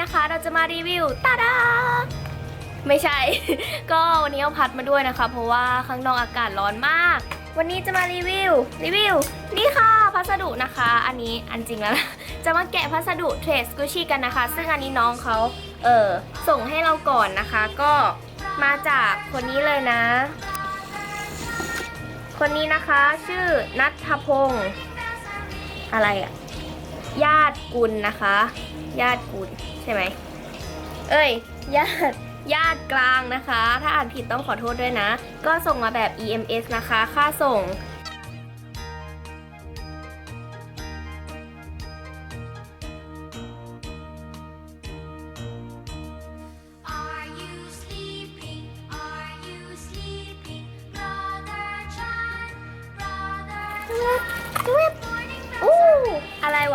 นะคะเราจะมารีวิวตาดาไม่ใช่ ก็วันนี้เอาพัดมาด้วยนะคะ เพราะว่าข้างนอกอากาศร้อนมาก วันนี้จะมารีวิว รีวิว นี่ค่ะพัสดุนะคะ อันนี้อันจริงแล้วนะจะมาแกะพัสดุเทรสกูชี่กันนะคะ ซึ่งอันนี้น้องเขาเออส่งให้เราก่อนนะคะ ก็มาจากคนนี้เลยนะ คนนี้นะคะชื่อนัทพงศ์อะไรอะ ญาติกุลนะคะ ญาติกุลใช่ไหมเอ้ย ญาติญาติกลางนะคะ ถ้าอ่านผิดต้องขอโทษด้วยนะ ก็ส่งมาแบบ EMS นะคะ ค่าส่ง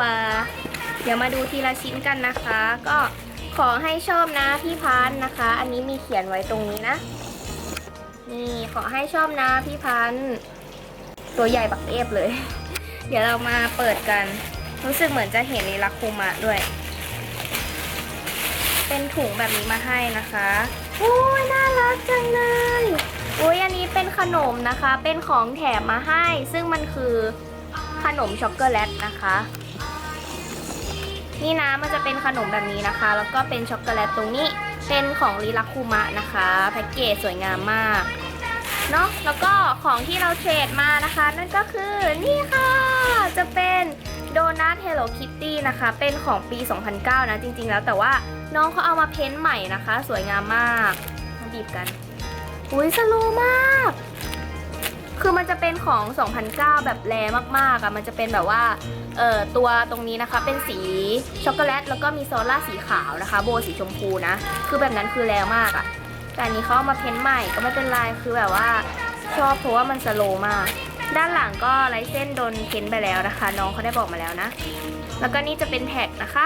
วะเดี๋ยวมาดูทีละชิ้นกันนะคะ ก็ขอให้ชอบนะพี่พันธ์นะคะ อันนี้มีเขียนไว้ตรงนี้นะ นี่ขอให้ชอบนะพี่พันธ์ตัวใหญ่บักเอฟเลย เดี๋ยวเรามาเปิดกัน รู้สึกเหมือนจะเห็นในลักคุมะด้วย เป็นถุงแบบนี้มาให้นะคะโอ้ยน่ารักจังเลยอุ้ยอันนี้เป็นขนมนะคะ เป็นของแถมมาให้ ซึ่งมันคือขนมช็อกโกแลตนะคะ นี่นะมันจะเป็นขนมแบบนี้นะคะ แล้วก็เป็นช็อกโกแลตตรงนี้เป็นของลีลักคูมะนะคะแพ็กเกจสวยงามมากเนาะแล้วก็ของที่เราเทรดมานะคะ นั่นก็คือนี่ค่ะ จะเป็นโดนัท Hello Kitty นะคะ เป็นของปี 2009 นะจริงๆ แล้วแต่ว่าน้องเขาเอามาเพ้นท์ใหม่นะคะ สวยงามมากมาบีบกันอุ้ยสโลมาก ของ 2009 แบบแรมากๆอะมันจะเป็นแบบว่าเอ่อตัวตรงนี้นะคะเป็นสีช็อกโกแลตแล้วก็มีโซล่าสีขาวนะคะ โบสีชมพูนะ คือแบบนั้นคือแรงมากอะแต่อันนี้เขาเอามาเพ้นท์ใหม่ก็ไม่เป็นไรคือแบบว่าชอบเพราะว่ามันสโลว์มาก ด้านหลังก็ลายเส้นโดนเพ้นท์ไปแล้วนะคะ น้องเขาได้บอกมาแล้วนะ แล้วก็นี่จะเป็นแท็กนะคะ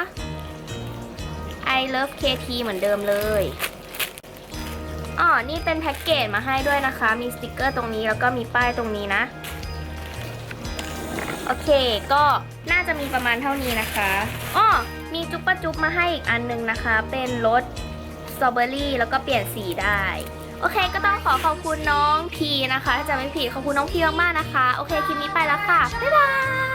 I love KT เหมือนเดิมเลย อ๋อ นี่เป็นแพ็กเกจมาให้ด้วยนะคะ มีสติกเกอร์ตรงนี้แล้วก็มีป้ายตรงนี้นะ โอเค ก็น่าจะมีประมาณเท่านี้นะคะอ้อมีจุ๊บปะจุ๊บมาให้อีกอันนึงนะคะ เป็นรสสตรอเบอรี่แล้วก็เปลี่ยนสีได้ โอเค ก็ต้องขอขอบคุณน้องพีนะคะ ถ้าจะไม่ผิดขอบคุณน้องพีมากๆนะคะ โอเค คลิปนี้ไปแล้วค่ะ บ๊ายบาย